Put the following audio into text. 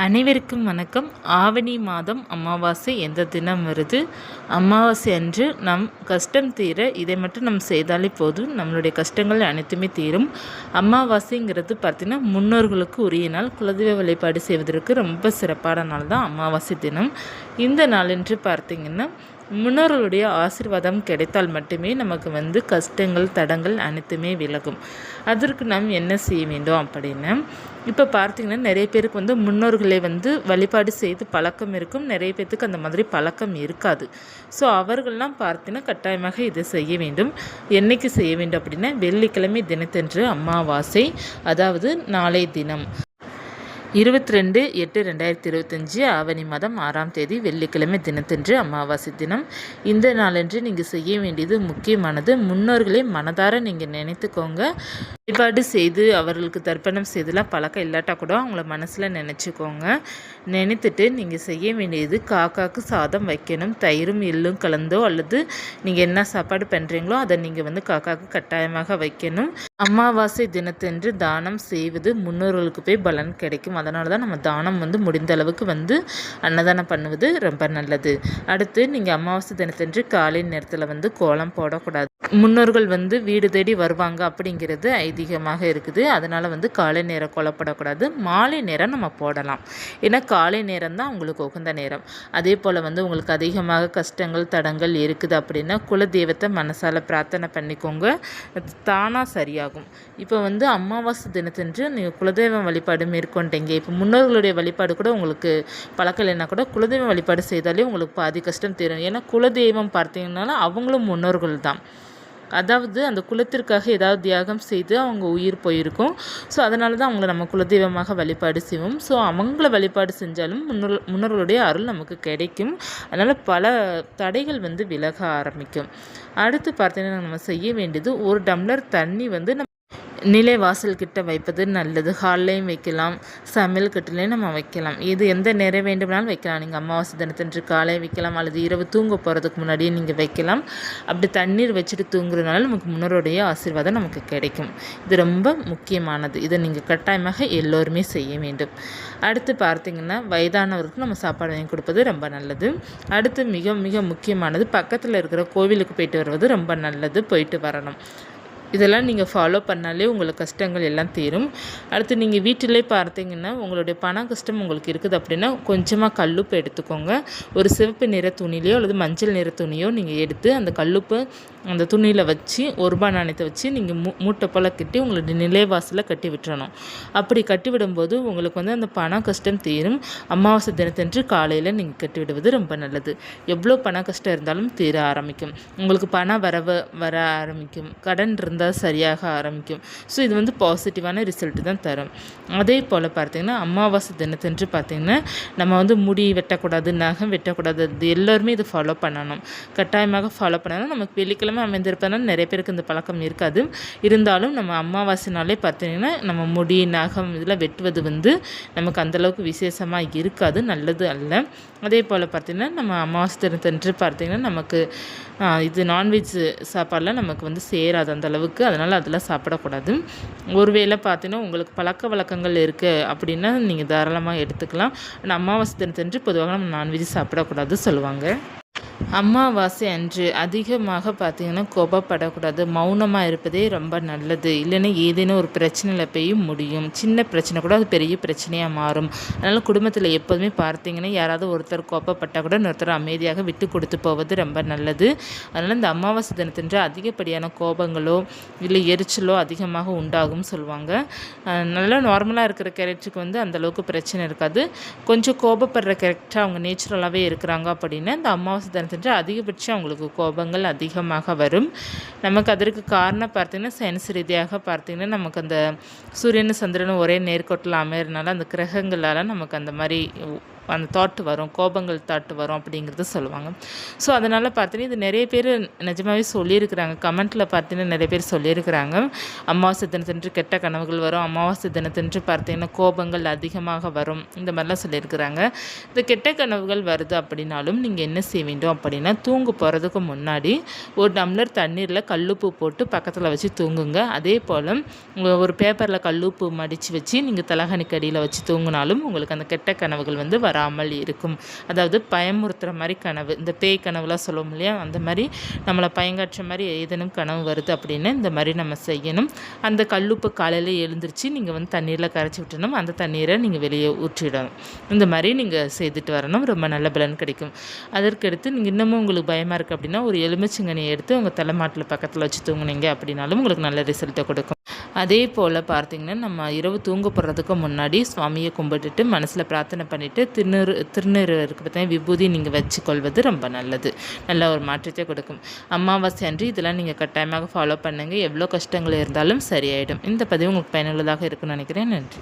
அனைவருக்கும் வணக்கம். ஆவணி மாதம் அமாவாசை எந்த தினம் வருது? அமாவாசை அன்று நம் கஷ்டம் தீர இதை மட்டும் நம்ம செய்தாலே போதும். நம்மளுடைய கஷ்டங்கள் அனைத்துமே தீரும். அமாவாசைங்கிறது பார்த்திங்கன்னா முன்னோர்களுக்கு உரிய நாள். குலதெய்வ வழிபாடு செய்வதற்கு ரொம்ப சிறப்பான நாள் தான் அமாவாசை தினம். இந்த நாளென்று பார்த்திங்கன்னா முன்னோர்களுடைய ஆசிர்வாதம் கிடைத்தால் மட்டுமே நமக்கு வந்து கஷ்டங்கள் தடங்கள் அனைத்துமே விலகும். அதற்கு நாம் என்ன செய்ய வேண்டும் அப்படின்னு இப்போ பார்த்திங்கன்னா நிறைய பேருக்கு வந்து முன்னோர்களை வந்து வழிபாடு செய்து பழக்கம் இருக்கும். நிறைய பேர்த்துக்கு அந்த மாதிரி பழக்கம் இருக்காது. ஸோ அவர்கள்லாம் பார்த்தீங்கன்னா கட்டாயமாக இதை செய்ய வேண்டும். என்னைக்கு செய்ய வேண்டும் அப்படின்னா வெள்ளிக்கிழமை தினத்தன்று அமாவாசை அதாவது நாளை தினம். இருபத்தி ரெண்டு எட்டு ரெண்டாயிரத்தி இருபத்தஞ்சி ஆவணி மாதம் ஆறாம் தேதி வெள்ளிக்கிழமை தினத்தன்று அமாவாசை தினம். இந்த நாளன்று நீங்கள் செய்ய வேண்டியது முக்கியமானது. முன்னோர்களை மனதார நீங்கள் நினைத்துக்கோங்க. வழிபாடு செய்து அவர்களுக்கு தர்ப்பணம் செய்துலாம் பழக்கம் இல்லாட்டா கூட அவங்கள மனசில் நினச்சிக்கோங்க. நினைத்துட்டு நீங்கள் செய்ய வேண்டியது காக்காக்கு சாதம் வைக்கணும் தயிரும் எள்ளும் கலந்தோ அல்லது நீங்கள் என்ன சாப்பாடு பண்ணுறீங்களோ அதை நீங்கள் வந்து காக்காக்கு கட்டாயமாக வைக்கணும். அமாவாசை தினத்தன்று தானம் செய்வது முன்னோர்களுக்கு போய் பலன் கிடைக்கும். அதனால தான் நம்ம தானம் வந்து முடிந்த அளவுக்கு வந்து அன்னதானம் பண்ணுவது ரொம்ப நல்லது. அடுத்து நீங்கள் அமாவாசை தினத்தன்று காலை நேரத்தில் வந்து கோலம் போடக்கூடாது. முன்னோர்கள் வந்து வீடு தேடி வருவாங்க அப்படிங்கிறது ஐதீகமாக இருக்குது. அதனால் வந்து காலை நேரம் கொல்லப்படக்கூடாது மாலை நேரம் நம்ம போடலாம். ஏன்னா காலை நேரம் தான் உங்களுக்கு உகந்த நேரம். அதே போல் வந்து உங்களுக்கு அதிகமாக கஷ்டங்கள் தடங்கள் இருக்குது அப்படின்னா குலதெய்வத்தை மனசால் பிரார்த்தனை பண்ணிக்கோங்க. தானாக சரியாகும். இப்போ வந்து அமாவாசை தினத்தன்று நீங்கள் குலதெய்வம் வழிபாடு மேற்கொண்டீங்க இப்போ முன்னோர்களுடைய வழிபாடு கூட உங்களுக்கு பழக்கம் இல்லைன்னா கூட குலதெய்வம் வழிபாடு செய்தாலே உங்களுக்கு பாதி கஷ்டம் தெரியும் ஏன்னா குலதெய்வம் பார்த்தீங்கன்னாலும் அவங்களும் முன்னோர்கள் தான். அதாவது அந்த குலத்திற்காக ஏதாவது தியாகம் செய்து அவங்க உயிர் போயிருக்கும். ஸோ அதனால தான் அவங்கள நம்ம குலதெய்வமாக வழிபாடு செய்வோம். ஸோ அவங்கள வழிபாடு செஞ்சாலும் முன்னோர் முன்னோர்களுடைய அருள் நமக்கு கிடைக்கும். அதனால் பல தடைகள் வந்து விலக ஆரம்பிக்கும். அடுத்து பார்த்தீங்கன்னா நம்ம செய்ய வேண்டியது ஒரு டம்ளர் தண்ணி வந்து நம்ம நிலை வாசல் கிட்ட வைப்பது நல்லது. ஹால்லையும் வைக்கலாம் சமையல் கட்டிலையும் நம்ம வைக்கலாம். இது எந்த நேரம் வேண்டுமானாலும் வைக்கலாம். நீங்கள் அமாவாசை தினத்தன்று காலை வைக்கலாம் அல்லது இரவு தூங்க போகிறதுக்கு முன்னாடியே நீங்கள் வைக்கலாம். அப்படி தண்ணீர் வச்சுட்டு தூங்குறதுனால நமக்கு முன்னோருடைய ஆசீர்வாதம் நமக்கு கிடைக்கும். இது ரொம்ப முக்கியமானது. இதை நீங்கள் கட்டாயமாக எல்லோருமே செய்ய வேண்டும். அடுத்து பார்த்திங்கன்னா வயதானவருக்கு நம்ம சாப்பாடு வாங்கி கொடுப்பது ரொம்ப நல்லது. அடுத்து மிக மிக முக்கியமானது பக்கத்தில் இருக்கிற கோவிலுக்கு போயிட்டு வருவது ரொம்ப நல்லது. போயிட்டு வரணும். இதெல்லாம் நீங்கள் ஃபாலோ பண்ணாலே உங்களுக்கு கஷ்டங்கள் எல்லாம் தீரும். அடுத்து நீங்கள் வீட்டிலே பார்த்தீங்கன்னா உங்களுடைய பண கஷ்டம் உங்களுக்கு இருக்குது அப்படின்னா கொஞ்சமாக கல்லுப்பு எடுத்துக்கோங்க. ஒரு சிவப்பு நிற துணிலையோ அல்லது மஞ்சள் நிற துணியோ நீங்கள் எடுத்து அந்த கல்லுப்பு அந்த துணியில் வச்சு ஒரு ரூபாய் நாணயத்தை வச்சு நீங்கள் மூ மூட்டை போல் கட்டி உங்களுடைய நிலைவாசலில் கட்டி விட்டுறணும். அப்படி கட்டி விடும்போது உங்களுக்கு வந்து அந்த பண கஷ்டம் தீரும். அமாவாசை தினத்தன்று காலையில் நீங்கள் கட்டிவிடுவது ரொம்ப நல்லது. எவ்வளோ பண கஷ்டம் இருந்தாலும் தீர ஆரம்பிக்கும். உங்களுக்கு பணம் வரவ வர ஆரம்பிக்கும். கடன் இருந்தால் வந்தால் சரியாக ஆரம்பிக்கும். ஸோ இது வந்து பாசிட்டிவான ரிசல்ட்டு தான் தரும். அதே போல் பார்த்திங்கன்னா அமாவாசை தினத்தன்று பார்த்திங்கன்னா நம்ம வந்து முடி வெட்டக்கூடாது நகம் வெட்டக்கூடாது இது எல்லோருமே இது ஃபாலோ பண்ணணும். கட்டாயமாக ஃபாலோ பண்ணணும் நமக்கு வெள்ளிக்கிழமை அமைந்திருப்பதனால நிறைய பேருக்கு இந்த பழக்கம் இருக்காது. இருந்தாலும் நம்ம அமாவாசைனாலே பார்த்திங்கன்னா நம்ம முடி நகம் இதெல்லாம் வெட்டுவது வந்து நமக்கு அந்தளவுக்கு விசேஷமாக இருக்காது நல்லது அல்ல. அதே போல் பார்த்திங்கன்னா நம்ம அமாவாசை தினத்தன்று பார்த்திங்கன்னா நமக்கு இது நான்வெஜ் சாப்பாடெலாம் நமக்கு வந்து சேராது அந்த இருக்குது அதனால் அதெல்லாம் சாப்பிடக்கூடாது. ஒருவேளை பார்த்தீங்கன்னா உங்களுக்கு பழக்க வழக்கங்கள் இருக்குது அப்படின்னா நீங்கள் தாராளமாக எடுத்துக்கலாம். ஆனால் அமாவாசை தினத்தன்று பொதுவாக நம்ம நான்வெஜ் சாப்பிடக்கூடாது சொல்லுவாங்க. அமாவாசை அன்று அதிகமாக பார்த்திங்கன்னா கோபப்படக்கூடாது. மௌனமாக இருப்பதே ரொம்ப நல்லது. இல்லைன்னா ஏதேனும் ஒரு பிரச்சனையில் போய் முடியும். சின்ன பிரச்சனை கூட அது பெரிய பிரச்சனையாக மாறும். அதனால் குடும்பத்தில் எப்போதுமே பார்த்தீங்கன்னா யாராவது ஒருத்தர் கோபப்பட்டால் கூட இன்னொருத்தர் அமைதியாக விட்டு கொடுத்து போவது ரொம்ப நல்லது. அதனால் இந்த அமாவாசை தினத்தன்று அதிகப்படியான கோபங்களோ இல்லை எரிச்சலோ அதிகமாக உண்டாகும் சொல்லுவாங்க. நல்லா நார்மலாக இருக்கிற கேரக்டருக்கு வந்து அந்தளவுக்கு பிரச்சனை இருக்காது. கொஞ்சம் கோபப்படுற கேரக்டர் அவங்க நேச்சுரலாகவே இருக்கிறாங்க அப்படின்னா இந்த அமாவாசை தினத்தை சென்று அதிகபட்சம் அவங்களுக்கு கோபங்கள் அதிகமாக வரும். நமக்கு அதற்கு காரணம் பார்த்திங்கன்னா சயின்ஸ் ரீதியாக பார்த்திங்கன்னா நமக்கு அந்த சூரியன் சந்திரனும் ஒரே நேர்கோட்டில் அமையறதுனால அந்த கிரகங்களால் நமக்கு அந்த மாதிரி அந்த தாட்டு வரும் கோபங்கள் தாட்டு வரும் அப்படிங்கிறத சொல்லுவாங்க. ஸோ அதனால் பார்த்தீங்கன்னா இது நிறைய பேர் நிஜமாகவே சொல்லியிருக்கிறாங்க. கமெண்ட்டில் பார்த்தீங்கன்னா நிறைய பேர் சொல்லியிருக்கிறாங்க. அமாவாசை தினத்தன்று கெட்ட கனவுகள் வரும். அமாவாசை தினத்தன்று பார்த்தீங்கன்னா கோபங்கள் அதிகமாக வரும். இந்த மாதிரிலாம் சொல்லியிருக்கிறாங்க. இந்த கெட்ட கனவுகள் வருது அப்படின்னாலும் நீங்கள் என்ன செய்ய வேண்டும் அப்படின்னா தூங்க போகிறதுக்கு முன்னாடி ஒரு டம்ளர் தண்ணீரில் கல்லுப்பு போட்டு பக்கத்தில் வச்சு தூங்குங்க. அதே போல் ஒரு பேப்பரில் கல்லுப்பு மடித்து வச்சு நீங்கள் தலகணிக்கு அடியில் வச்சு தூங்கினாலும் உங்களுக்கு அந்த கெட்ட கனவுகள் வந்து வராமல் இருக்கும். அதாவது பயமுறுத்துகிற மாதிரி கனவு இந்த பேய் கனவுலாம் சொல்லுவோம் இல்லையா? அந்த மாதிரி நம்மளை பயங்காற்ற மாதிரி ஏதேனும் கனவு வருது அப்படின்னு இந்த மாதிரி நம்ம செய்யணும். அந்த கல்லுப்பு காலையில் எழுந்திரிச்சு நீங்கள் வந்து தண்ணீரில் கரைச்சி விட்டணும் அந்த தண்ணீரை நீங்கள் வெளியே ஊற்றிடணும். இந்த மாதிரி நீங்கள் செய்துட்டு வரணும். ரொம்ப நல்ல பலன் கிடைக்கும். அதற்கடுத்து நீங்கள் இன்னமும் உங்களுக்கு பயமாக இருக்குது அப்படின்னா ஒரு எலுமிச்சங்கனியை எடுத்து உங்கள் தலைமாட்டில் பக்கத்தில் வச்சு தூங்குனீங்க அப்படின்னாலும் உங்களுக்கு நல்ல ரிசல்ட்டை கொடுக்கும். அதே போல் பார்த்திங்கன்னா நம்ம இரவு தூங்க போகிறதுக்கு முன்னாடி சுவாமியை கும்பிட்டுட்டு மனசில் பிரார்த்தனை பண்ணிவிட்டு திருநீர் திருநீர் இருக்குது பார்த்தீங்கன்னா விபூதி நீங்கள் வச்சுக்கொள்வது ரொம்ப நல்லது. நல்ல ஒரு மாற்றத்தை கொடுக்கும். அமாவாசை அன்று இதெல்லாம் நீங்கள் கட்டாயமாக ஃபாலோ பண்ணுங்கள் எவ்வளோ கஷ்டங்கள் இருந்தாலும் சரியாயிடும். இந்த பதிவு உங்களுக்கு பயனுள்ளதாக இருக்குன்னு நினைக்கிறேன். நன்றி.